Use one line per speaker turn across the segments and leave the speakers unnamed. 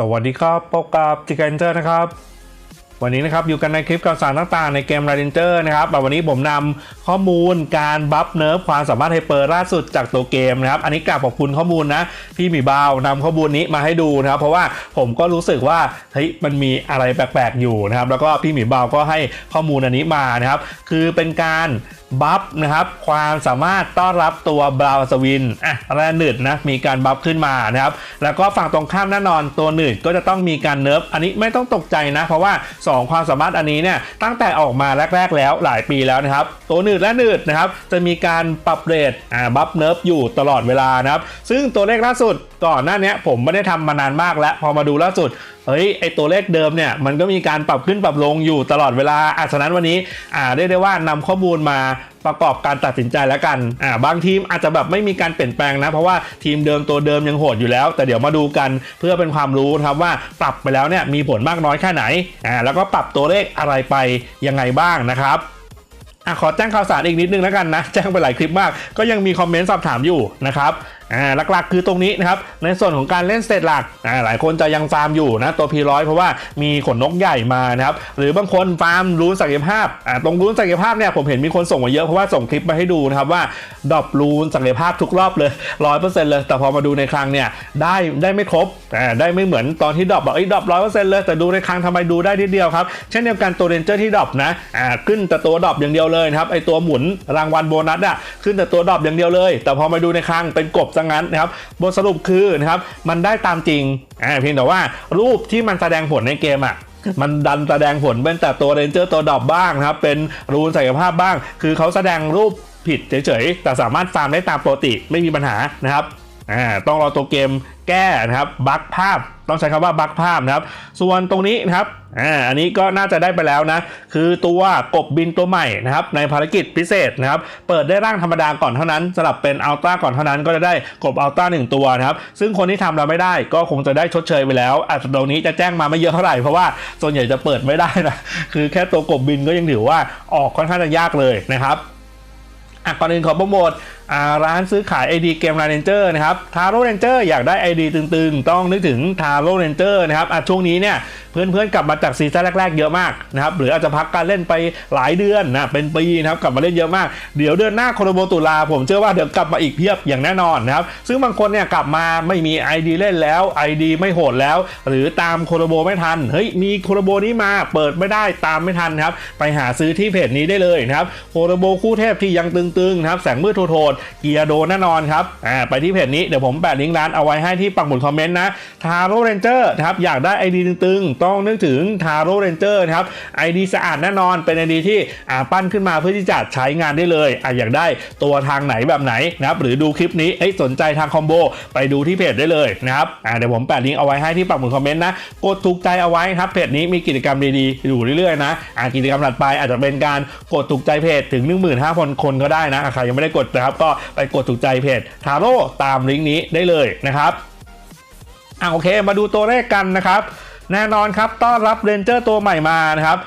สวัสดีครับพบกับจิกเกนเจอร์นะครับ วันนี้นะครับอยู่กันในคลิปข่าวสารต่างๆในเกม r ร d นเจอร์นะครับแต่วันนี้ผมนำข้อมูลการบัฟเนิร์ฟความสามารถไฮเปอร์ล่าสุดจากตัวเกมนะครับอันนี้กราบขอบคุณข้อมูลนะพี่หมีบาวนำข้อมูลนี้มาให้ดูนะครับเพราะว่าผมก็รู้สึกว่าเฮ้ยมันมีอะไรแปลกๆอยู่นะครับแล้วก็พี่หมีบาวก็ให้ข้อมูลอันนี้มานะครับคือเป็นการบัฟนะครับความสามารถต้อนรับตัวบราวสวินอะแร่หนืดนะมีการบัฟขึ้นมานะครับแล้วก็ฝั่งตรงข้ามแน่นอนตัวหนืดก็จะต้องมีการเนิร์ฟอันนี้ไม่ต้องตกใจนะเพราะว่า2 ความสามารถอันนี้เนี่ยตั้งแต่ออกมาแรก ๆ แล้วหลายปีแล้วนะครับ ตัวหนืดและหนืดนะครับจะมีการปรับเรทอ่าบัฟเนิร์ฟอยู่ตลอดเวลานะครับ ซึ่งตัวเลขล่าสุดก่อนหน้านี้ผมไม่ได้ทำมานานมากแล้ว พอมาดูล่าสุดเฮ้ยไอตัวเลขเดิมเนี่ยมันก็มีการปรับขึ้นปรับลงอยู่ตลอดเวลาอะฉะนั้นวันนี้อ่าเรียกได้ว่านำข้อมูลมา ประกอบการตัดสินใจแล้วกันอ่าบางทีมอาจจะแบบไม่มีการเปลี่ยนแปลงนะ เพราะว่าทีมเดิมตัวเดิมยังโหดอยู่แล้ว แต่เดี๋ยวมาดูกันเพื่อเป็นความรู้ครับว่าปรับไปแล้วเนี่ยมีผลมากน้อยแค่ไหนอ่าแล้วก็ปรับตัวเลขอะไรไปยังไงบ้างนะครับอะขอแจ้งข่าวสารอีกนิดนึงแล้วกันนะ แจ้งไปหลายคลิปมาก ก็ยังมีคอมเมนต์สอบถามอยู่นะครับ อ่าหลักๆ คือตรงนี้นะครับในส่วนของการเล่นสเตตหลักอ่าหลายคนจะยังฟาร์มอยู่นะตัว P100 เพราะว่ามีขนนกใหญ่มานะครับหรือบางคนฟาร์มรูนศักยภาพอ่าตรงรูนศักยภาพเนี่ยผมเห็นมีคนส่งมาเยอะเพราะว่าส่งคลิปมาให้ดูนะครับว่าดรอปรูนศักยภาพทุกรอบเลยร้อยเปอร์เซ็นต์เลย แต่พอมาดูในครั้งเนี่ยได้ได้ไม่ครบอ่าได้ไม่เหมือนตอนที่ดรอปบอกไอ้ดรอปร้อยเปอร์เซ็นต์เลยแต่ดูในครั้งทำไมดูได้ทีเดียวครับเช่นเดียวกันตัวเรนเจอร์ที่ดรอปนะอ่าขึ้นแต่ตัวดรอปอย่างเดียวเลยนะครับไอตัวหมุนรางวัลโบนัสอะขึ้นแต่ตัวดรอปอย่างเดียวเลย แต่พอมาดูในครั้งเป็นกบซะงั้นนะครับบทสรุปคือนะครับมันได้ตามจริงอ่าเพียงแต่ว่ารูปที่มันแสดงผลในเกมอะมันดันแสดงผลเป็นแต่ตัวเรนเจอร์ตัวดรอปบ้างนะครับเป็นรูนศักยภาพบ้าง คือเขาแสดงรูปผิดเฉยๆ แต่สามารถฟาร์มได้ตามปกติไม่มีปัญหานะครับอ่าต้องรอตัวเกมแก้นะครับบั๊กภาพ ต้องใช้คำว่าบักภาพนะครับ ส่วนตรงนี้นะครับอ่าอันนี้ก็น่าจะได้ไปแล้วนะ คือตัวกบบินตัวใหม่นะครับ ในภารกิจพิเศษนะครับ เปิดได้ร่างธรรมดาก่อนเท่านั้นสลับเป็นอัลต้าก่อนเท่านั้นก็จะได้กบอัลต้าหนึ่งตัวนะครับ ซึ่งคนที่ทำเราไม่ได้ก็คงจะได้ชดเชยไปแล้วอาจจะตรงนี้จะแจ้งมาไม่เยอะเท่าไหร่เพราะว่าส่วนใหญ่จะเปิดไม่ได้นะคือแค่ตัวกบบินก็ยังถือว่าออกค่อนข้างจะยากเลยนะครับอะก่อนอื่นขอโปรโมท ร้านซื้อขาย ID เกม r รนเจอร์นะครับทาโร่เรนเจอร์อยากได้ ID ตึงๆ ต้องนึกถึงทาโร่เรนเจอร์นะครับช่วงนี้เนี่ยเพื่อนๆกลับมาจากซีซั่นแรกๆเยอะมากนะครับหรืออาจจะพักการเล่นไปหลายเดือนนะเป็นปีนะครับกลับมาเล่นเยอะมาก เดี๋ยวเดือนหน้าโคโรโบตุลาผมเชื่อว่าเดี๋ยวกลับมาอีกเพียบอย่างแน่นอนนะครับซึ่งบางคนเนี่ยกลับมาไม่มี ID เล่นแล้ว ID ไม่โหดแล้ว หรือตามโคโรโบไม่ทันเฮ้ยมีโคโรโบนี้มาเปิดไม่ได้ตามไม่ทันครับไปหาซื้อที่เพจนี้ได้เลยนะครับโคโรโบคู่เทพที่ยังตึงๆนะครับแสงมืดโทดๆเกียร์โดนแน่นอนครับอ่าไปที่เพจนี้เดี๋ยวผมแปะลิงก์ร้านเอาไว้ให้ที่ปักหมุดคอมเมนต์นะทาโร่เรนเจอร์นะครับอยากได้ ID ตึงๆ ต้องนึกถึงทาโร่เรนเจอร์นะครับ ID สะอาดแน่นอนเป็น ID ที่อ่าปั้นขึ้นมาเพื่อที่จะใช้งานได้เลยอ่าอยากได้ตัวทางไหนแบบไหนนะครับหรือดูคลิปนี้เอ้ยสนใจทางคอมโบไปดูที่เพจได้เลยนะครับอ่าเดี๋ยวผมแปะลิงก์เอาไว้ให้ที่ปักหมุดคอมเมนต์นะกดถูกใจเอาไว้ครับเพจนี้มีกิจกรรมดีๆอยู่เรื่อยๆนะอ่ากิจกรรมถัดไปอาจจะเป็นการกดถูกใจเพจถึง 15,000 คนก็ได้นะอะใครยังไม่ได้กดนะครับก็ไปกดถูกใจเพจทาโร่ตามลิงก์นี้ได้เลยนะครับอะโอเค มาดูตัวแรกกันนะครับ แน่นอนครับต้อนรับเรนเจอร์ตัวใหม่มานะครับ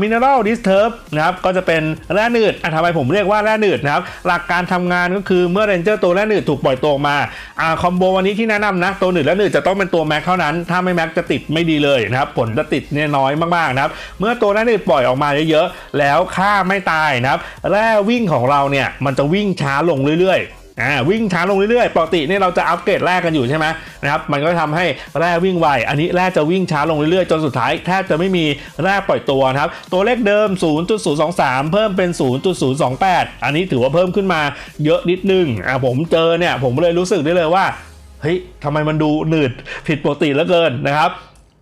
มินเนอรัลดิสเทิร์บนะครับก็จะเป็นแร่หนืดอะทำไมผมเรียกว่าแร่หนืดนะครับหลักการทำงานก็คือเมื่อเรนเจอร์ตัวแร่หนืดถูกปล่อยตัวมาอ่าคอมโบวันนี้ที่แนะนำนะ ตัวหนืดและหนืดจะต้องเป็นตัวแม็กเท่านั้น ถ้าไม่แม็กจะติดไม่ดีเลยนะครับผลจะติดเนี่ยน้อยมากๆนะครับเมื่อตัวแร่หนืดปล่อยออกมาเยอะๆแล้วค่าไม่ตายนะครับแร่วิ่งของเราเนี่ยมันจะวิ่งช้าลงเรื่อยๆ อ่าวิ่งช้าลงเรื่อยๆ ปกติเนี่ยเราจะอัปเกรดแร่กันอยู่ใช่ไหมนะครับมันก็ทำให้แร่วิ่งไว อันนี้แร่จะวิ่งช้าลงเรื่อยๆ จนสุดท้ายแทบจะไม่มีแร่ปล่อยตัวนะครับ ตัวเลขเดิม 0.023 เพิ่มเป็น 0.028 อันนี้ถือว่าเพิ่มขึ้นมาเยอะนิดนึงอ่าผมเจอเนี่ยผมเลยรู้สึกได้เลยว่าเฮ้ยทำไมมันดูหนืดผิดปกติเหลือเกินนะครับ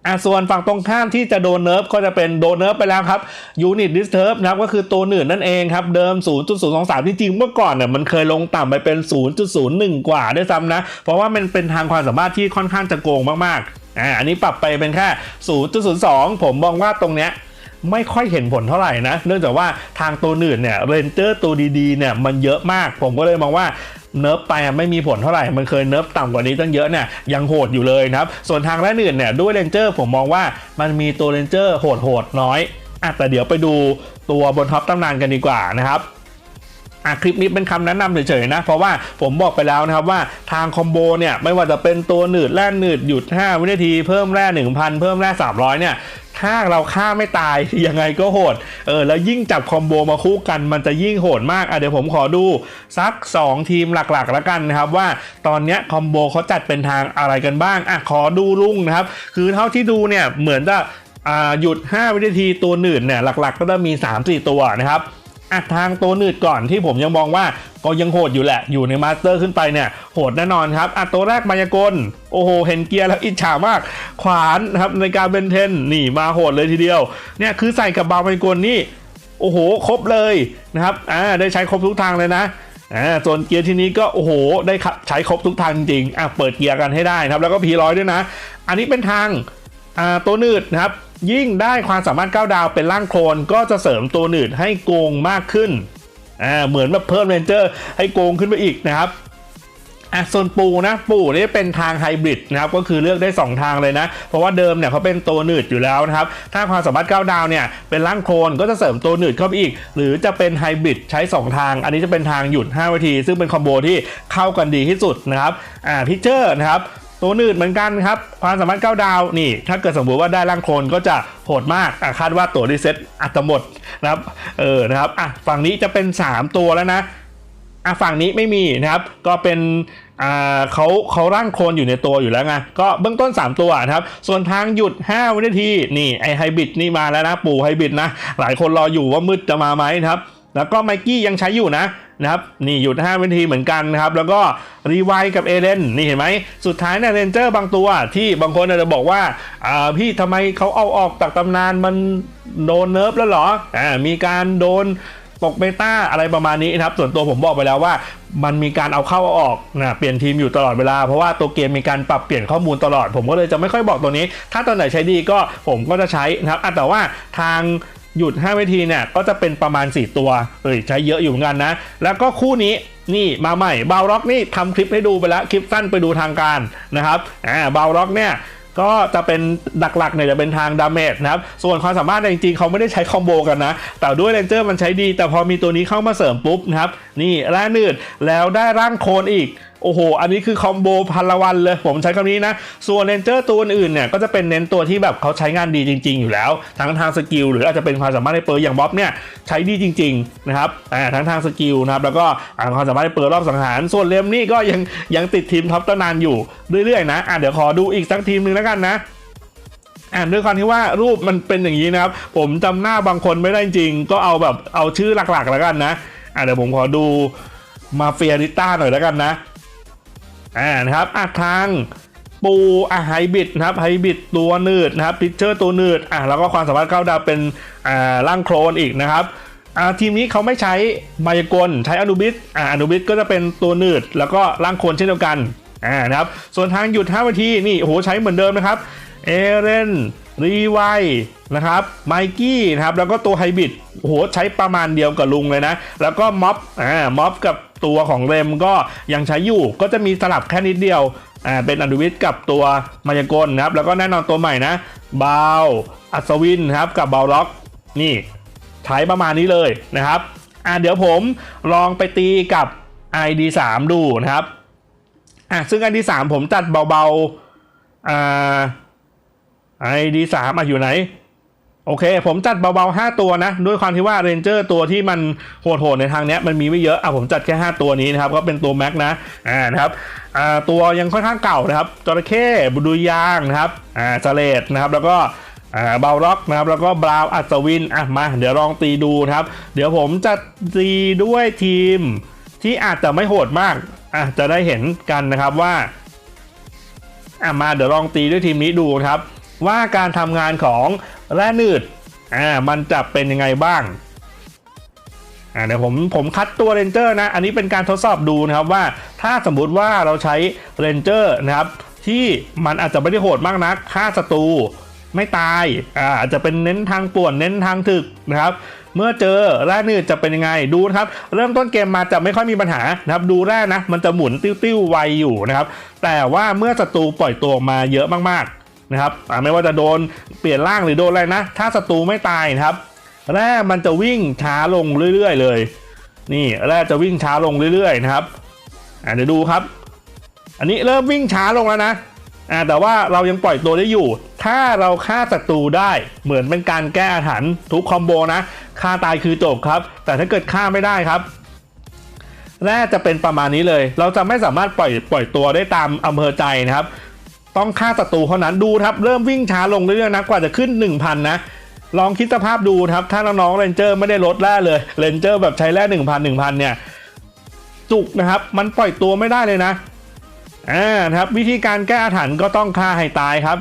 อะส่วนฝั่งตรงข้ามที่จะโดนเนิร์ฟก็จะเป็นโดนเนิร์ฟไปแล้วครับยูนิตดิสเทิร์บนะครับก็คือตัวหนืดนั่นเองครับ เดิม 0.023 จริงเมื่อก่อนเนี่ยมันเคยลงต่ำไปเป็น 0.01 กว่าด้วยซ้ำนะ เพราะว่ามันเป็นทางความสามารถที่ค่อนข้างจะโกงมากๆอ่าอันนี้ปรับไปเป็นแค่ 0.02 ผมมองว่าตรงเนี้ยไม่ค่อยเห็นผลเท่าไหร่นะ เนื่องจากว่าทางตัวหนืดเนี่ยเรนเจอร์ตัวดีๆเนี่ยมันเยอะมาก ผมก็เลยมองว่า เนิร์ฟไปไม่มีผลเท่าไหร่ มันเคยเนิร์ฟต่ำกว่านี้ตั้งเยอะเนี่ยยังโหดอยู่เลยนะครับ ส่วนทางแรกอื่นเนี่ยด้วยเรนเจอร์ผมมองว่ามันมีตัวเรนเจอร์โหดๆน้อยอะแต่เดี๋ยวไปดูตัวบนท็อปตำนานกันดีกว่านะครับ อะคลิปนี้เป็นคำแนะนำเฉยๆนะ เพราะว่าผมบอกไปแล้วนะครับว่าทางคอมโบเนี่ยไม่ว่าจะเป็นตัวหนืดแร่หนืดหยุด 5 วินาทีเพิ่มแร่ 1,000 เพิ่มแร่ 300 เนี่ยถ้าเราฆ่าไม่ตายยังไงก็โหด เออแล้วยิ่งจับคอมโบมาคู่กันมันจะยิ่งโหดมาก อะเดี๋ยวผมขอดูสัก 2 ทีมหลักๆแล้วกันนะครับว่าตอนเนี้ยคอมโบเขาจัดเป็นทางอะไรกันบ้าง อะขอดูลุงนะครับ คือเท่าที่ดูเนี่ยเหมือนจะอ่าหยุด 5 วินาทีตัวหนืดเนี่ยหลักๆ ก็จะมี 3-4 ตัวนะครับ อะทางตัวนืดก่อนที่ผมยังมองว่าก็ยังโหดอยู่แหละ อยู่ในมาสเตอร์ขึ้นไปเนี่ย โหดแน่นอนครับอะตัวแรกมายากล โอ้โห เห็นเกียร์แล้วอิจฉามาก ขวานนะครับในการเป็นเทนนี่มาโหดเลยทีเดียว เนี่ยคือใส่กับบาวมายากลนี่ โอ้โห ครบเลยนะครับ อ่า ได้ใช้ครบทุกทางเลยนะอ่าส่วนเกียร์ที่นี้ก็โอ้โห ได้ขับใช้ครบทุกทางจริง อะ เปิดเกียร์กันให้ได้ครับ แล้วก็พีร้อยด้วยนะ อันนี้เป็นทาง อ่า ตัวนืดนะครับ ยิ่งได้ความสามารถก้าวดาวเป็นร่างโคลนก็จะเสริมตัวหนืดให้โกงมากขึ้นอ่าเหมือนแบบเพิ่มเรนเจอร์ให้โกงขึ้นไปอีกนะครับอะส่วนปูนะปูนี่เป็นทางไฮบริดนะครับก็คือเลือกได้ 2 ทางเลยนะ เพราะว่าเดิมเนี่ยเขาเป็นตัวหนืดอยู่แล้วนะครับ ถ้าความสามารถก้าวดาวเนี่ยเป็นร่างโคลนก็จะเสริมตัวหนืดเข้าไปอีก หรือจะเป็นไฮบริดใช้ 2 ทาง อันนี้จะเป็นทางหยุด5วิธี ซึ่งเป็นคอมโบที่เข้ากันดีที่สุดนะครับอ่าพิเจอร์นะครับ ตัวหนืดเหมือนกันครับ ความสามารถก้าดาวนี่ ถ้าเกิดสมมติว่าได้ร่างโคลนก็จะโหดมากคาดว่าตัวรีเซ็ตอาจจะหมดนะครับเออนะครับอะฝั่งนี้จะเป็น 3 ตัวแล้วนะอะฝั่งนี้ไม่มีนะครับ ก็เป็นอ่าเขาเขาร่างโคลนอยู่ในตัวอยู่แล้วไงก็เบื้องต้น 3 ตัวนะครับ ส่วนทางหยุด 5 วินาทีนี่ไอไฮบริดนี่มาแล้วนะ ปู่ไฮบริดนะ หลายคนรออยู่ว่ามืดจะมาไหมนะครับ แล้วก็ไมกี้ยังใช้อยู่นะนะครับนี่หยุด5วินาทีเหมือนกันนะครับ แล้วก็รีไวล์กับเอเลนนี่เห็นไหม สุดท้ายเนี่ยเรนเจอร์บางตัวที่บางคนอาจจะบอกว่าอ่าพี่ทำไมเขาเอาออกจากตำนานมันโดนเนิร์ฟแล้วหรออ่ามีการโดนตกเบต้าอะไรประมาณนี้นะครับ ส่วนตัวผมบอกไปแล้วว่า มันมีการเอาเข้าเอาออกนะเปลี่ยนทีมอยู่ตลอดเวลา เพราะว่าตัวเกมมีการปรับเปลี่ยนข้อมูลตลอด ผมก็เลยจะไม่ค่อยบอกตัวนี้ ถ้าตัวไหนใช้ดีก็ผมก็จะใช้นะครับแต่ว่าทาง หยุด5วิธีเนี่ยก็จะเป็นประมาณ 4 ตัวเอ้ยใช้เยอะอยู่เหมือนกันนะ แล้วก็คู่นี้นี่มาใหม่บาวร็อกนี่ทำคลิปให้ดูไปแล้วคลิปสั้นไปดูทางการนะครับอ่าบาวร็อกเนี่ยก็จะเป็นหลักๆเนี่ยจะเป็นทางดาเมจนะครับ ส่วนความสามารถจริงๆ เขาไม่ได้ใช้คอมโบกันนะ แต่ด้วยเรนเจอร์มันใช้ดี แต่พอมีตัวนี้เข้ามาเสริมปุ๊บนะครับ นี่แร่นืดแล้วได้ร่างโคลนอีก โอ้โห อันนี้คือคอมโบพันละวันเลย ผมใช้คำนี้นะ ส่วนเรนเจอร์ตัวอื่นเนี่ย ก็จะเป็นเน้นตัวที่แบบเขาใช้งานดีจริง ๆ อยู่แล้ว ทั้งทางสกิลหรืออาจจะเป็นความสามารถในเปิร์อย่างบ๊อบเนี่ยใช้ดีจริง ๆ นะครับทั้งทางสกิลนะครับ แล้วก็ความสามารถในเปิร์รอบสังหาร ส่วนเลมนี่ก็ยังยังติดทีมท็อปตั้งนานอยู่เรื่อยๆนะอ่าเดี๋ยวขอดูอีกสักทีมหนึ่งแล้วกันนะอ่านด้วยความที่ว่ารูปมันเป็นอย่างนี้นะครับ ผมจำหน้าบางคนไม่ได้จริง ก็เอาแบบเอาชื่อหลักๆแล้วกันนะอ่าเดี๋ยวผมขอดูมาเฟียริต้าหน่อยแล้วกันนะ อ่านะครับอะทางปูอะไฮบิดนะครับไฮบิดตัวนืดนะครับพิเชอร์ตัวนืดอะแล้วก็ความสามารถเข้าดาวเป็นอ่าร่างโคลนอีกนะครับอ่าทีมนี้เขาไม่ใช้มายากลใช้อนุบิสอ่าอนุบิสก็จะเป็นตัวนืด แล้วก็ร่างโคลนเช่นเดียวกันอ่านะครับส่วนทางหยุด5วิธีนี่โอ้โหใช้เหมือนเดิมนะครับเอเรนรีไวนะครับไมกี้นะครับแล้วก็ตัวไฮบิดโหใช้ประมาณเดียวกับลุงเลยนะ แล้วก็ม็อบอ่าม็อบกับ ตัวของเรมก็ยังใช้อยู่ก็จะมีสลับแค่นิดเดียวอ่าเป็นอนดูวิทย์กับตัวมายากลนะครับ แล้วก็แน่นอนตัวใหม่นะบาวอัศวินครับกับบาวล็อกนี่ใช้ประมาณนี้เลยนะครับอ่าเดี๋ยวผมลองไปตีกับ ID3 ดูนะครับอะซึ่ง ID3 ผมจัดเบาๆอ่า ID3 อะอยู่ไหน โอเค ผมจัดเบาๆ 5 ตัวนะ ด้วยความที่ว่าเรนเจอร์ตัวที่มันโหดๆในทางเนี้ยมันมีไม่เยอะอะผมจัดแค่ 5 ตัวนี้นะครับ ก็เป็นตัวแม็กนะอ่านะครับอ่าตัวยังค่อนข้างเก่านะครับจระเข้บุดุยางนะครับอ่าสเลดนะครับแล้วก็อ่าเบาล็อกนะครับแล้วก็บราวอัศวินอะมาเดี๋ยวลองตีดูนะครับ เดี๋ยวผมจะตีด้วยทีมที่อาจจะไม่โหดมากอะจะได้เห็นกันนะครับว่าอะมาเดี๋ยวลองตีด้วยทีมนี้ดูครับ ว่าการทำงานของแร่หนืดอ่ามันจะเป็นยังไงบ้างอ่าเดี๋ยวผมผมคัดตัวเรนเจอร์นะ อันนี้เป็นการทดสอบดูนะครับว่าถ้าสมมุติว่าเราใช้เรนเจอร์นะครับ ที่มันอาจจะไม่ได้โหดมากนักฆ่าศัตรูไม่ตายอ่าอาจจะเป็นเน้นทางป่วนเน้นทางถึกนะครับ เมื่อเจอแร่หนืดจะเป็นยังไงดูนะครับ เริ่มต้นเกมมาจะไม่ค่อยมีปัญหานะครับ ดูแร่นะ มันจะหมุนติ้วๆไวอยู่นะครับ แต่ว่าเมื่อศัตรูปล่อยตัวมาเยอะมากๆ นะครับอ่าไม่ว่าจะโดนเปลี่ยนร่างหรือโดนอะไรนะ ถ้าศัตรูไม่ตายนะครับแร่มันจะวิ่งช้าลงเรื่อยๆเลย นี่แร่จะวิ่งช้าลงเรื่อยๆนะครับอ่าเดี๋ยวดูครับ อันนี้เริ่มวิ่งช้าลงแล้วนะอ่าแต่ว่าเรายังปล่อยตัวได้อยู่ ถ้าเราฆ่าศัตรูได้เหมือนเป็นการแก้อาถรรพ์ทุกคอมโบนะฆ่าตายคือจบครับ แต่ถ้าเกิดฆ่าไม่ได้ครับแร่จะเป็นประมาณนี้เลย เราจะไม่สามารถปล่อยปล่อยตัวได้ตามอำเภอใจนะครับ ต้องฆ่าศัตรูเท่านั้นดูครับ เริ่มวิ่งช้าลงเรื่อยๆนะกว่าจะขึ้น 1,000 นะ ลองคิดสภาพดูครับ ถ้าน้องๆเรนเจอร์ไม่ได้ลดแร่เลยเรนเจอร์แบบใช้แร่1,000 1,000 เนี่ย จุกนะครับ มันปล่อยตัวไม่ได้เลยนะอ่าครับ วิธีการแก้อาถรรพ์ก็ต้องฆ่าให้ตายครับ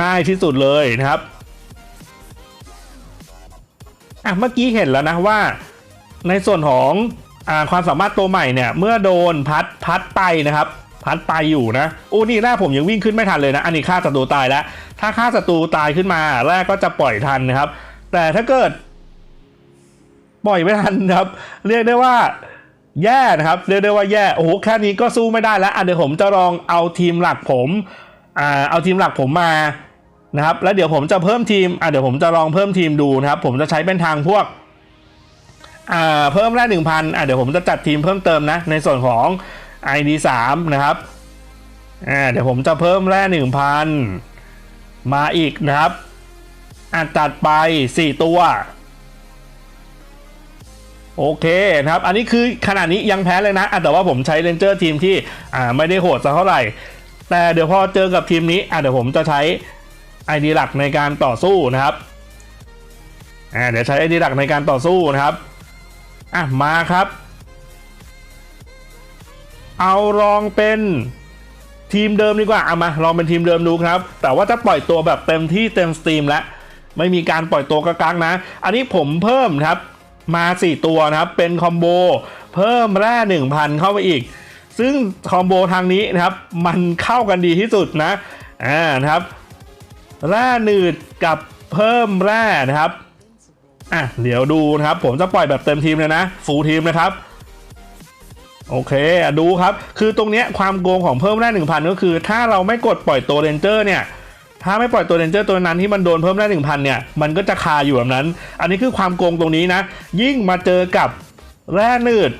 ง่ายที่สุดเลยนะครับอะเมื่อกี้เห็นแล้วนะว่า ในส่วนของอาความสามารถตัวใหม่เนี่ย เมื่อโดนพัดพัดไปนะครับ พัดไปอยู่นะโอ้นี่แรกผมยังวิ่งขึ้นไม่ทันเลยนะ อันนี้ฆ่าศัตรูตายแล้ว ถ้าฆ่าศัตรูตายขึ้นมา แรกก็จะปล่อยทันนะครับ แต่ถ้าเกิด ปล่อยไม่ทันครับ เรียกได้ว่าแย่นะครับ เรียกได้ว่าแย่โอ้โหแค่นี้ก็สู้ไม่ได้แล้วอะเดี๋ยวผมจะลองเอาทีมหลักผมอ่าเอาทีมหลักผมมานะครับ แล้วเดี๋ยวผมจะเพิ่มทีมอะเดี๋ยวผมจะลองเพิ่มทีมดูนะครับ ผมจะใช้เป็นทางพวกอ่าเพิ่มแร่หนึ่งพันอะเดี๋ยวผมจะจัดทีมเพิ่มเติมนะในส่วนของ ID 3นะครับอ่าเดี๋ยวผมจะเพิ่มแร่หนึ่งพันมาอีกนะครับอะจัดไป 4 ตัว โอเคนะครับ อันนี้คือขนาดนี้ยังแพ้เลยนะอะแต่ว่าผมใช้เรนเจอร์ทีมที่อ่าไม่ได้โหดสักเท่าไหร่ แต่เดี๋ยวพอเจอกับทีมนี้อะเดี๋ยวผมจะใช้ ID หลักในการต่อสู้นะครับอ่าเดี๋ยวใช้ ID หลักในการต่อสู้นะครับอะมาครับ เอาลองเป็นทีมเดิมดีกว่าเอามาลองเป็นทีมเดิมดูครับ แต่ว่าจะปล่อยตัวแบบเต็มที่เต็มสตรีมแล้วไม่มีการปล่อยตัวกลางๆนะ อันนี้ผมเพิ่มครับมา 4 ตัวนะครับ เป็นคอมโบเพิ่มแร่1,000 เข้าไปอีก ซึ่งคอมโบทางนี้นะครับ มันเข้ากันดีที่สุดนะอ่านะครับแร่หนืดกับเพิ่มแร่นะครับอะเดี๋ยวดูนะครับ ผมจะปล่อยแบบเต็มทีมเลยนะฟูลทีมนะครับ โอเคดูครับ คือตรงเนี้ยความโกงของเพิ่มแร่หนึ่งพันก็คือ ถ้าเราไม่กดปล่อยตัวเรนเจอร์เนี่ยถ้าไม่ปล่อยตัวเรนเจอร์ตัวนั้นที่มันโดนเพิ่มแร่หนึ่งพันเนี่ย มันก็จะคาอยู่แบบนั้น อันนี้คือความโกงตรงนี้นะ ยิ่งมาเจอกับแร่หนืด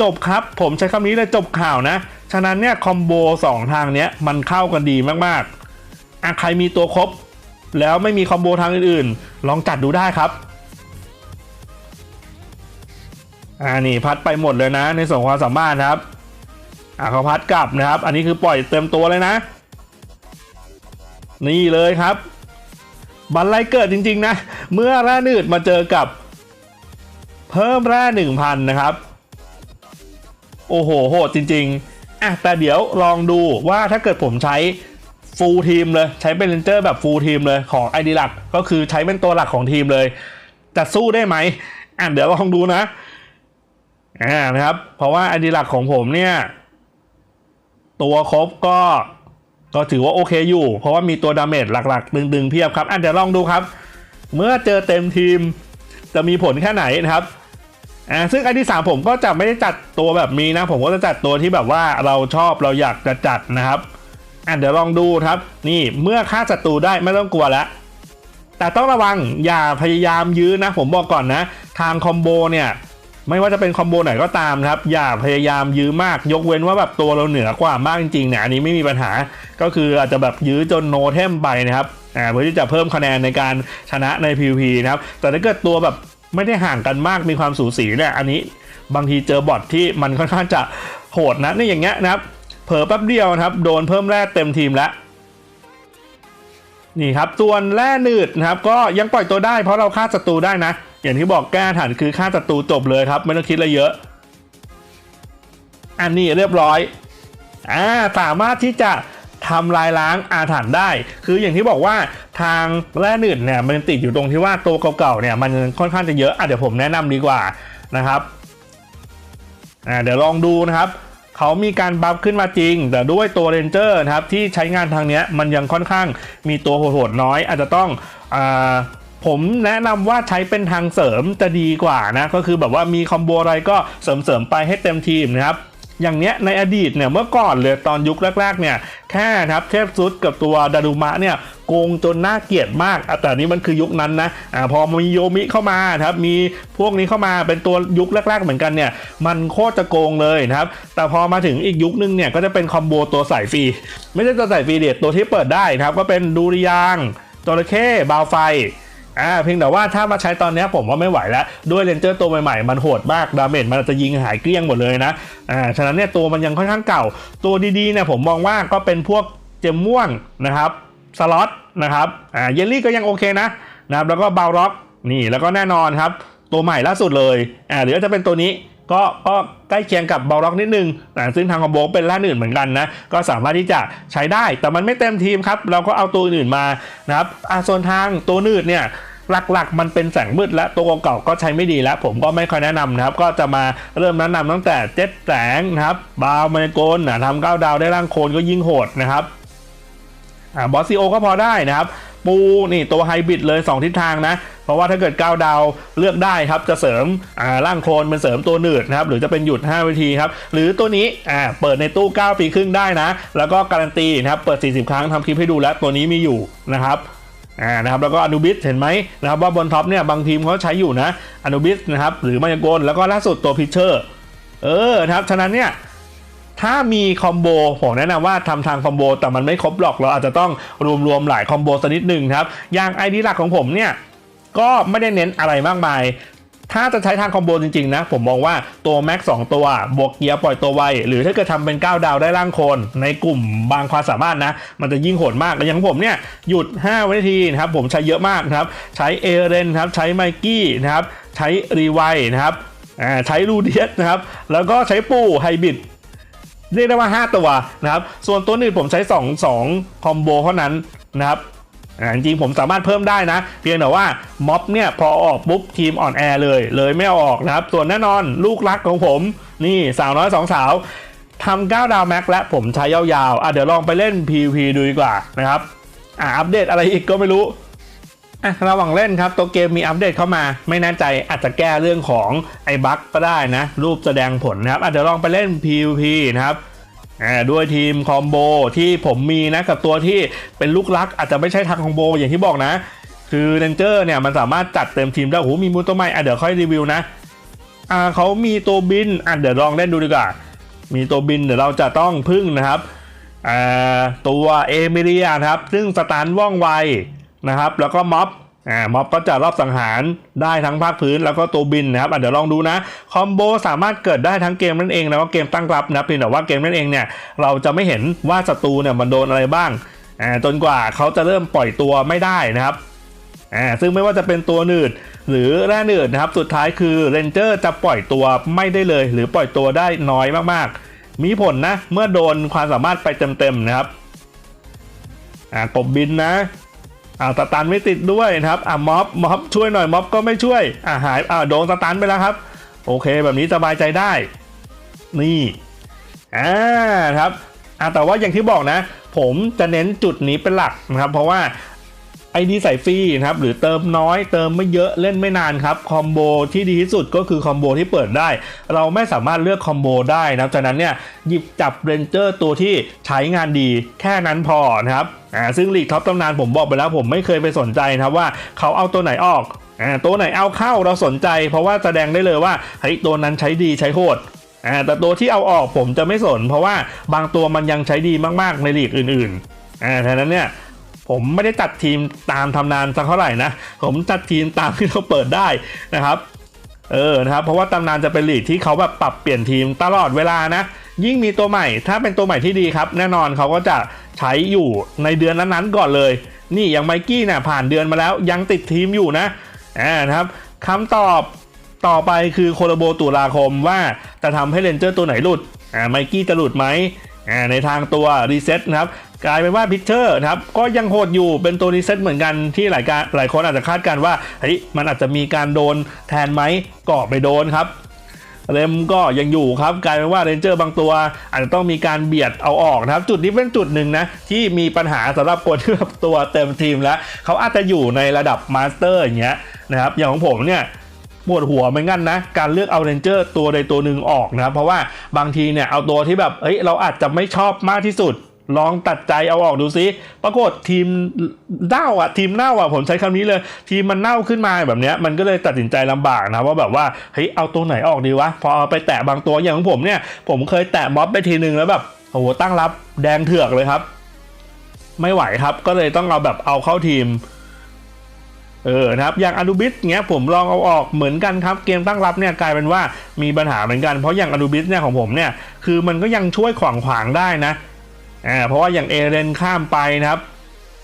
จบครับ ผมใช้คำนี้เลยจบข่าวนะ ฉะนั้นเนี่ยคอมโบสองทางเนี้ยมันเข้ากันดีมากๆอะใครมีตัวครบ แล้วไม่มีคอมโบทางอื่นๆ ลองจัดดูได้ครับ อ่านี่พัดไปหมดเลยนะ ในส่วนของความสามารถครับอ่าเขาพัดกลับนะครับ อันนี้คือปล่อยเต็มตัวเลยนะ นี่เลยครับ บันไลเกิดจริง ๆ นะ เมื่อแร่นืดมาเจอกับ เพิ่มแร่หนึ่งพันนะครับ โอ้โหโหดจริง ๆอะแต่เดี๋ยวลองดูว่าถ้าเกิดผมใช้ฟูลทีมเลยใช้เป็นเลนเจอร์แบบฟูลทีมเลยของไอดีหลักก็คือใช้เป็นตัวหลักของทีมเลย จะสู้ได้ไหมอะเดี๋ยวลองดูนะ อ่านะครับ เพราะว่าไอดีหลักของผมเนี่ย ตัวครบก็ก็ถือว่าโอเคอยู่ เพราะว่ามีตัวดาเมจหลักๆดึงๆเพียบครับอะเดี๋ยวลองดูครับ เมื่อเจอเต็มทีมจะมีผลแค่ไหนนะครับอ่าซึ่งไอดีสามผมก็จะไม่ได้จัดตัวแบบนี้นะ ผมก็จะจัดตัวที่แบบว่าเราชอบเราอยากจะจัดนะครับอะเดี๋ยวลองดูครับ นี่เมื่อฆ่าศัตรูได้ไม่ต้องกลัวแล้วแต่ต้องระวังอย่าพยายามยื้อนะ ผมบอกก่อนนะ ทางคอมโบเนี่ย ไม่ว่าจะเป็นคอมโบไหนก็ตามครับ อย่าพยายามยื้อมากยกเว้นว่าแบบตัวเราเหนือกว่ามากจริงๆเนี่ยอันนี้ไม่มีปัญหาก็คืออาจจะแบบยื้อจนโนเทมไปนะครับอ่าเพื่อที่จะเพิ่มคะแนนในการชนะใน PVP นะครับแต่ถ้าเกิดตัวแบบไม่ได้ห่างกันมากมีความสูสีเนี่ยอันนี้บางทีเจอบอทที่มันค่อนข้างจะโหดนะนี่อย่างเงี้ยนะครับเผลอแป๊บเดียวนะครับ โดนเพิ่มแร่เต็มทีมแล้วนี่ครับส่วนแร่หนืดนะครับ ก็ยังปล่อยตัวได้เพราะเราฆ่าศัตรูได้นะ อย่างที่บอกแก้ฐานคือฆ่าศัตรูจบเลยครับ ไม่ต้องคิดอะไรเยอะ อันนี้เรียบร้อยอ่าสามารถที่จะทำลายล้างอาถรรพ์ได้ คืออย่างที่บอกว่าทางแร่หนืดเนี่ยมันติดอยู่ตรงที่ว่าตัวเก่าๆเนี่ยมันค่อนข้างจะเยอะอะเดี๋ยวผมแนะนำดีกว่านะครับอ่าเดี๋ยวลองดูนะครับเขามีการบัฟขึ้นมาจริง แต่ด้วยตัวเรนเจอร์นะครับที่ใช้งานทางเนี้ยมันยังค่อนข้างมีตัวโหดๆน้อย อาจจะต้องอา ผมแนะนำว่าใช้เป็นทางเสริมจะดีกว่านะ ก็คือแบบว่ามีคอมโบอะไรก็เสริมๆไปให้เต็มทีมนะครับอย่างเนี้ยในอดีตเนี่ยเมื่อก่อนเลยตอนยุคแรกๆเนี่ยแค่ครับเทพซุดกับตัวดารุมะเนี่ยโกงจนน่าเกลียดมากอะแต่นี้มันคือยุคนั้นนะอ่าพอมีโยมิเข้ามาครับมีพวกนี้เข้ามาเป็นตัวยุคแรก ๆ เหมือนกันเนี่ยมันโคตรจะโกงเลยนะครับแต่พอมาถึงอีกยุคนึงเนี่ยก็จะเป็นคอมโบตัวใสายฟรีไม่ใช่ตัวสายฟรีเด็ดตัวที่เปิดได้นะครับก็เป็นดูริยางจระเข้บาวไฟ อ่าเพียงแต่ว่าถ้ามาใช้ตอนนี้ผมว่าไม่ไหวแล้ว ด้วยเลนเจอร์ตัวใหม่ๆ มันโหดมากดาเมจมันจะยิงหายเกลี้ยงหมดเลยนะอ่าฉะนั้นเนี่ยตัวมันยังค่อนข้างเก่า ตัวดีๆเนี่ยผมมองว่าก็เป็นพวกเจมม่วงนะครับสล็อตนะครับอ่าเยลลี่ก็ยังโอเคนะนะครับแล้วก็บาวล็อกนี่แล้วก็แน่นอนครับ ตัวใหม่ล่าสุดเลยอ่าหรือจะเป็นตัวนี้ ก็ก็ใกล้เคียงกับบอลล็อกนิดนึงอ่าซึ่งทางคอมโบเป็นล่าอื่นเหมือนกันนะ ก็สามารถที่จะใช้ได้ แต่มันไม่เต็มทีมครับ เราก็เอาตัวอื่นมานะครับอ่าส่วนทางตัวนืดเนี่ยหลักๆ มันเป็นแสงมืดและตัวเก่าก็ใช้ไม่ดีแล้ว ผมก็ไม่ค่อยแนะนำนะครับ ก็จะมาเริ่มแนะนำตั้งแต่เจ็ดแสงนะครับบาวมานโกนนะทำเก้าดาวได้ร่างโคนก็ยิ่งโหดนะครับอ่าบอสซีโอก็พอได้นะครับ ปูนี่ตัวไฮบริดเลย 2 ทิศทางนะ เพราะว่าถ้าเกิด 9 ดาวเลือกได้ครับจะเสริมร่างโคลนเป็นเสริมตัวหนืดนะครับหรือจะเป็นหยุด 5 วิธีครับหรือตัวนี้เปิดในตู้ 9 ปีครึ่งได้นะ แล้วก็การันตีนะครับเปิด 40 ครั้งทำคลิปให้ดูแล้วตัวนี้มีอยู่นะครับอ่านะครับแล้วก็อนุบิสเห็นไหมนะครับว่าบนท็อปเนี่ยบางทีมเขาใช้อยู่นะอนุบิสนะครับหรือมายากลแล้วก็ล่าสุดตัวพิชเชอร์เออนะครับฉะนั้นเนี่ยถ้ามีคอมโบผมแนะนำว่าทำทางคอมโบแต่มันไม่ครบหรอกเราอาจจะต้องรวมๆหลายคอมโบสักนิดหนึ่งครับอย่างไอดีหลักของผมเนี่ย ก็ไม่ได้เน้นอะไรมากมาย ถ้าจะใช้ทางคอมโบจริงๆนะ ผมมองว่าตัวแม็ก2ตัว บวกเกียร์ปล่อยตัวไว หรือถ้าเกิดทำเป็น 9 ดาวได้ร่างคน ในกลุ่มบางความสามารถนะ มันจะยิ่งโหดมากอย่างผมเนี่ยหยุด 5 วินาทีนะครับ ผมใช้เยอะมากนะครับ ใช้เอเรนครับ ใช้ไมกี้นะครับ ใช้รีไวนะครับใช้รูเดียสนะครับ แล้วก็ใช้ปูไฮบิดเรียกได้ว่า 5 ตัวนะครับ ส่วนตัวอื่นผมใช้ 2 2 คอมโบเท่านั้นนะครับ จริงผมสามารถเพิ่มได้นะ เพียงแต่ว่าม็อบเนี่ยพอออกปุ๊บทีมอ่อนแอเลย เลยไม่เอาออกนะครับ ส่วนแน่นอนลูกรักของผมนี่สาวน้อยสองสาวทำ9ดาวแม็กและผมใช้ยาวๆอะเดี๋ยวลองไปเล่น PVP ดูดีกว่านะครับอะอัปเดตอะไรอีกก็ไม่รู้อะระหว่างเล่นครับ ตัวเกมมีอัปเดตเข้ามา ไม่แน่ใจอาจจะแก้เรื่องของไอ้บั๊กก็ได้นะ รูปแสดงผลนะครับอะเดี๋ยวลองไปเล่น PVP นะครับ ด้วยทีมคอมโบที่ผมมีนะกับตัวที่เป็นลูกรัก อาจจะไม่ใช่ทางคอมโบอย่างที่บอกนะ คือเรนเจอร์เนี่ยมันสามารถจัดเต็มทีมได้โอ้โหมีมูลตัวใหม่อะเดี๋ยวค่อยรีวิวนะอ่าเขามีตัวบินอะเดี๋ยวลองเล่นดูดีกว่ามีตัวบินเดี๋ยวเราจะต้องพึ่งนะครับอ่าตัวเอมิเลียนะครับ ซึ่งสตาร์ว่องไวนะครับ แล้วก็ม็อบ อ่าม็อบก็จะรอบสังหารได้ทั้งภาคพื้นแล้วก็ตัวบินนะครับอะเดี๋ยวลองดูนะคอมโบสามารถเกิดได้ทั้งเกมนั่นเองแล้วก็เกมตั้งรับนะเพียงแต่ว่าเกมนั่นเองเนี่ยเราจะไม่เห็นว่าศัตรูเนี่ยมันโดนอะไรบ้างอ่าจนกว่าเขาจะเริ่มปล่อยตัวไม่ได้นะครับอ่าซึ่งไม่ว่าจะเป็นตัวหนืดหรือแร่หนืดนะครับสุดท้ายคือเรนเจอร์จะปล่อยตัวไม่ได้เลย หรือปล่อยตัวได้น้อยมากๆ มีผลนะเมื่อโดนความสามารถไปเต็มๆนะครับอ่ากบบินนะ อ่าสตันไม่ติดด้วยนะครับอ่าม็อบม็อบช่วยหน่อยม็อบก็ไม่ช่วยอ่าหายอ่าโดนสตันไปแล้วครับ โอเคแบบนี้สบายใจได้ นี่อ่าครับอ่าแต่ว่าอย่างที่บอกนะ ผมจะเน้นจุดนี้เป็นหลักนะครับ เพราะว่าไอดีใส่ฟรีนะครับหรือเติมน้อยเติมไม่เยอะเล่นไม่นานครับคอมโบที่ดีที่สุดก็คือคอมโบที่เปิดได้ เราไม่สามารถเลือกคอมโบได้นะครับฉะนั้นเนี่ยหยิบจับเรนเจอร์ตัวที่ใช้งานดีแค่นั้นพอนะครับ อ่าซึ่งลีกท็อปตำนานผมบอกไปแล้วผมไม่เคยไปสนใจนะครับว่าเขาเอาตัวไหนออกอ่าตัวไหนเอาเข้าเราสนใจ เพราะว่าแสดงได้เลยว่าเฮ้ยตัวนั้นใช้ดีใช้โหดอ่าแต่ตัวที่เอาออกผมจะไม่สน เพราะว่าบางตัวมันยังใช้ดีมากๆในลีกอื่นๆอ่าฉะนั้นเนี่ยผมไม่ได้จัดทีมตามทำนานสักเท่าไหร่นะ ผมจัดทีมตามที่เราเปิดได้นะครับ เออนะครับ เพราะว่าตำนานจะเป็นลีกที่เขาแบบปรับเปลี่ยนทีมตลอดเวลานะ ยิ่งมีตัวใหม่ ถ้าเป็นตัวใหม่ที่ดีครับ แน่นอนเขาก็จะใช้อยู่ในเดือนนั้นๆก่อนเลย นี่อย่างไมกี้เนี่ยผ่านเดือนมาแล้ว ยังติดทีมอยู่นะอ่านะครับคำตอบต่อไปคือโคโลโบตุลาคมว่าจะทำให้เรนเจอร์ตัวไหนหลุดอ่าไมกี้จะหลุดไหมอ่าในทางตัวรีเซ็ตนะครับกลายเป็นว่าพิชเชอร์นะครับก็ยังโหดอยู่เป็นตัวรีเซ็ตเหมือนกันที่หลายการหลายคนอาจจะคาดการณ์ว่าเฮ้ยมันอาจจะมีการโดนแทนไหมก็ไปโดนครับ เรมก็ยังอยู่ครับกลายเป็นว่าเรนเจอร์บางตัว อาจจะต้องมีการเบียดเอาออกนะครับ จุดนี้เป็นจุดหนึ่งนะ ที่มีปัญหาสำหรับคนที่แบบตัวเต็มทีมแล้ว เขาอาจจะอยู่ในระดับมาสเตอร์อย่างเงี้ยนะครับอย่างของผมเนี่ยปวดหัวเหมือนกันนะ การเลือกเอาเรนเจอร์ตัวใดตัวหนึ่งออกนะครับเพราะว่าบางทีเนี่ยเอาตัวที่แบบเอ้ยเราอาจจะไม่ชอบมากที่สุด ลองตัดใจเอาออกดูซิปรากฏทีมเน่าอะทีมเน่าอะผมใช้คำนี้เลย ทีมมันเน่าขึ้นมาแบบเนี้ยมันก็เลยตัดสินใจลำบากนะว่าแบบว่าเฮ้ยเอาตัวไหนออกดีวะพอไปแตะบางตัวอย่างของผมเนี่ย ผมเคยแตะม็อบไปทีนึงแล้วแบบโอ้โหตั้งรับแดงเถือกเลยครับ ไม่ไหวครับก็เลยต้องเอาแบบเอาเข้าทีมเออนะครับอย่างอนุบิสเงี้ยผมลองเอาออกเหมือนกันครับเกมตั้งรับเนี่ยกลายเป็นว่ามีปัญหาเหมือนกันเพราะอย่างอนุบิสเนี่ยของผมเนี่ยคือมันก็ยังช่วยขวางขวางได้นะ อ่าเพราะว่าอย่างเอเลนข้ามไปนะครับ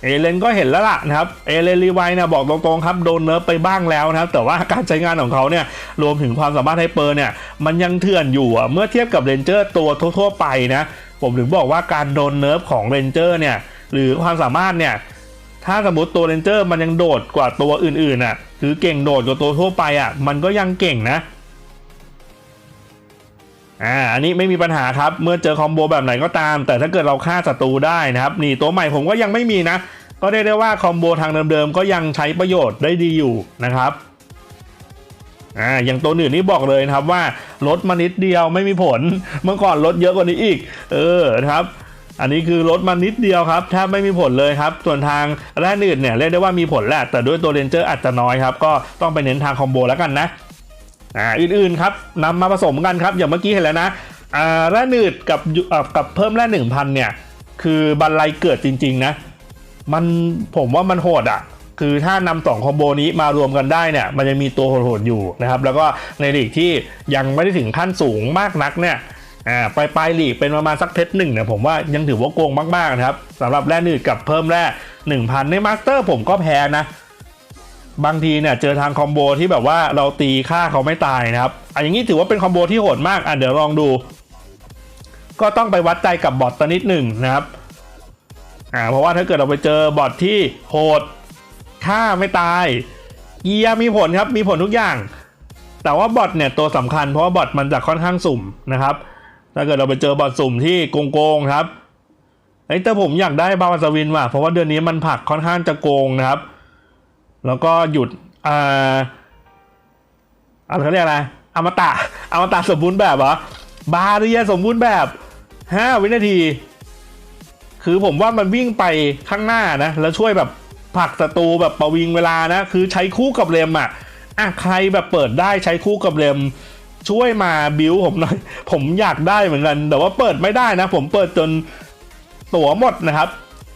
เอเลนก็เห็นแล้วล่ะนะครับเอเลนรีไวเนี่ยบอกตรงๆครับโดนเนิร์ฟไปบ้างแล้วนะครับ แต่ว่าการใช้งานของเขาเนี่ยรวมถึงความสามารถไฮเปอร์เนี่ยมันยังเถื่อนอยู่อะเมื่อเทียบกับเรนเจอร์ตัวทั่วๆไปนะผมถึงบอกว่าการโดนเนิร์ฟของเรนเจอร์เนี่ยหรือความสามารถเนี่ยถ้าสมมติตัวเรนเจอร์มันยังโดดกว่าตัวอื่นๆน่ะคือเก่งโดดกว่าตัวทั่วไปอะมันก็ยังเก่งนะ อ่าอันนี้ไม่มีปัญหาครับ เมื่อเจอคอมโบแบบไหนก็ตาม แต่ถ้าเกิดเราฆ่าศัตรูได้นะครับ นี่ตัวใหม่ผมก็ยังไม่มีนะ ก็ได้ได้ว่าคอมโบทางเดิมๆก็ยังใช้ประโยชน์ได้ดีอยู่นะครับอ่าอย่างตัวอื่นนี่บอกเลยนะครับว่าลดมานิดเดียวไม่มีผล เมื่อก่อนลดเยอะกว่านี้อีก เออนะครับ อันนี้คือลดมานิดเดียวครับแทบไม่มีผลเลยครับ ส่วนทางแร่อื่นเนี่ยเรียกได้ว่ามีผลแหละแต่ด้วยตัวเรนเจอร์อาจจะน้อยครับ ก็ต้องไปเน้นทางคอมโบแล้วกันนะ อ่าอื่นๆครับนำมาผสมกันครับอย่างเมื่อกี้เห็นแล้วนะอ่าแร่หนืดกับอ่ากับเพิ่มแร่หนึ่งพันเนี่ยคือบันไลเกิดจริง ๆ นะ มันผมว่ามันโหดอะคือถ้านำสองคอมโบนี้มารวมกันได้เนี่ยมันจะมีตัวโหดๆอยู่นะครับ แล้วก็ในหลีกที่ยังไม่ได้ถึงขั้นสูงมากนักเนี่ยอ่าปลายปลายหลีกเป็นประมาณสักเพชรหนึ่งเนี่ยผมว่ายังถือว่าโกงมากๆนะครับสำหรับแร่หนืดกับเพิ่มแร่หนึ่งพันในมาสเตอร์ผมก็แพ้นะ บางทีเนี่ยเจอทางคอมโบที่แบบว่าเราตีค่าเขาไม่ตายนะครับอันอย่างนี้ถือว่าเป็นคอมโบที่โหดมากอะเดี๋ยวลองดู ก็ต้องไปวัดใจกับบอทตัวนิดหนึ่งนะครับอ่าเพราะว่าถ้าเกิดเราไปเจอบอทที่โหดฆ่าไม่ตายเกียร์มีผลครับมีผลทุกอย่าง แต่ว่าบอทเนี่ยตัวสำคัญเพราะว่าบอทมันจะค่อนข้างสุ่มนะครับ ถ้าเกิดเราไปเจอบอทสุ่มที่โกงๆครับเอ้แต่ผมอยากได้บาวาสวินว่ะเพราะว่าเดือนนี้มันผักค่อนข้างจะโกงนะครับ แล้วก็หยุดอ่าอะไรเขาเรียกอะไรอมตะอมตะสมบูรณ์แบบเหรอบาเรียสมบูรณ์แบบห้าวินาที คือผมว่ามันวิ่งไปข้างหน้านะ แล้วช่วยแบบผลักศัตรูแบบประวิงเวลานะ คือใช้คู่กับเลมอะอะใครแบบเปิดได้ใช้คู่กับเลมช่วยมาบิวผมหน่อย ผมอยากได้เหมือนกัน แต่ว่าเปิดไม่ได้นะ ผมเปิดจนตั๋วหมดนะครับ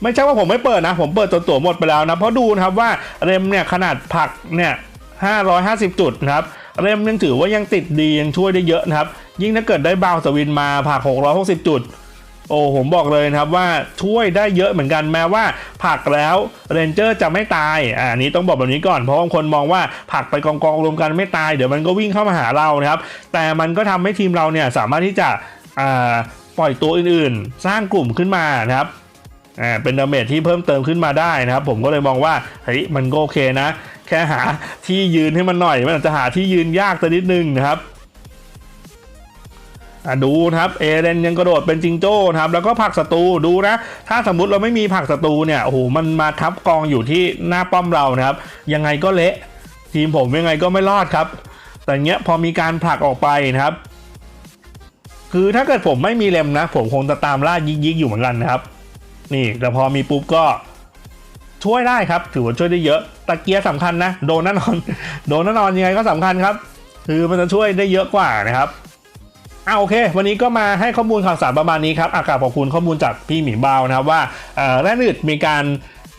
ไม่ใช่ว่าผมไม่เปิดนะ ผมเปิดจนตั๋วหมดไปแล้วนะ เพราะดูนะครับว่าเรมเนี่ยขนาดผักเนี่ย550 จุดนะครับ เรมยังถือว่ายังติดดียังช่วยได้เยอะนะครับ ยิ่งถ้าเกิดได้บาวสวินมาผัก 660 จุด โอ้ผมบอกเลยนะครับว่าช่วยได้เยอะเหมือนกันแม้ว่า ผักแล้วเรนเจอร์จะไม่ตายอ่านี้ต้องบอกแบบนี้ก่อนเพราะบางคนมองว่าผักไปกองกองรวมกันไม่ตายเดี๋ยวมันก็วิ่งเข้ามาหาเรานะครับ แต่มันก็ทำให้ทีมเราเนี่ยสามารถที่จะอ่าปล่อยตัวอื่นๆ สร้างกลุ่มขึ้นมานะครับ อ่าเป็นดาเมจที่เพิ่มเติมขึ้นมาได้นะครับ ผมก็เลยมองว่าเฮ้ยมันก็โอเคนะ แค่หาที่ยืนให้มันหน่อย มันอาจจะหาที่ยืนยากสักนิดนึงนะครับอะดูนะครับเอเรนยังกระโดดเป็นจิงโจ้นะครับแล้วก็ผลักศัตรูดูนะ ถ้าสมมุติเราไม่มีผลักศัตรูเนี่ยโอ้โหมันมาทับกองอยู่ที่หน้าป้อมเรานะครับ ยังไงก็เละทีมผมยังไงก็ไม่รอดครับ แต่เงี้ยพอมีการผลักออกไปนะครับ คือถ้าเกิดผมไม่มีเลมนะ ผมคงจะตามล่ายิกๆอยู่เหมือนกันนะครับ นี่แต่พอมีปุ๊บก็ช่วยได้ครับ ถือว่าช่วยได้เยอะ ตะเกียร์สำคัญนะ โดนแน่นอน โดนแน่นอนยังไงก็สำคัญครับ คือมันจะช่วยได้เยอะกว่านะครับอ่าโอเค วันนี้ก็มาให้ข้อมูลข่าวสารประมาณนี้ครับอากาศขอบคุณข้อมูลจากพี่หมีบานะครับว่าแร่นืดมีการ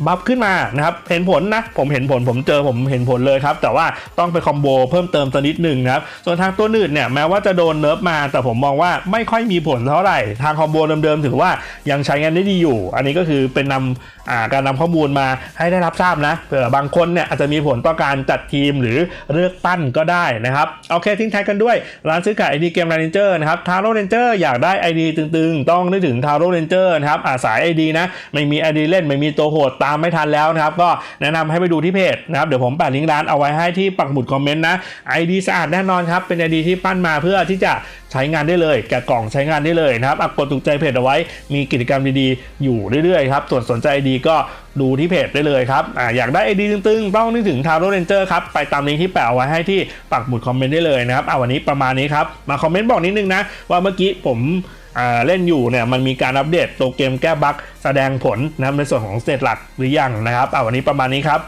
บัฟขึ้นมานะครับเห็นผลนะผมเห็นผลผมเจอผมเห็นผลเลยครับ แต่ว่าต้องไปคอมโบเพิ่มเติมสักนิดหนึ่งนะครับส่วนทางตัวนืดเนี่ยแม้ว่าจะโดนเนิร์ฟมาแต่ผมมองว่าไม่ค่อยมีผลเท่าไหร่ ทางคอมโบเดิมๆถือว่ายังใช้งานได้ดีอยู่ อันนี้ก็คือเป็นนำการนำข้อมูลมาให้ได้รับทราบนะเผื่อบางคนเนี่ยอาจจะมีผลต่อการจัดทีมหรือเลือกปั้นก็ได้นะครับโอเคทิ้งท้ายกันด้วย ร้านซื้อขายไอดีเกม r รนเจอร์นะครับทาโร่เรนเจอร์อยากได้ไอดีตึงๆ ต้องนึกถึงทาโร่เรนเจอร์นะครับอาสายไอดีนะไม่มีไอดีเล่นไม่มีตัวโหดตตามไม่ทันแล้วนะครับ ก็แนะนำให้ไปดูที่เพจนะครับเดี๋ยวผมแปะลิงก์ร้านเอาไว้ให้ที่ปักหมุดคอมเมนต์นะ ID สะอาดแน่นอนครับ เป็น ID ที่ปั้นมาเพื่อที่จะใช้งานได้เลยแกะกล่องใช้งานได้เลยนะครับอะกดถูกใจเพจเอาไว้ มีกิจกรรมดีๆ อยู่เรื่อยๆครับส่วนสนใจ ID ก็ดูที่เพจได้เลยครับออยากได้ ID ตึงๆ ต้องนึกถึงทาโรเรนเจอร์ครับ ไปตามลิงก์ที่แปะเอาไว้ให้ที่ปักหมุดคอมเมนต์ได้เลยนะครับเอาวันนี้ประมาณนี้ครับ มาคอมเมนต์บอกนิดนึงนะ ว่าเมื่อกี้ผม เล่นอยู่เนี่ยมันมีการอัปเดตตัวเกมแก้บั๊กแสดงผลนะครับในส่วนของสเตตหลักหรือยังนะครับเอาวันนี้ประมาณนี้ครับ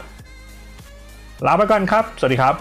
ลาไปก่อนครับ สวัสดีครับ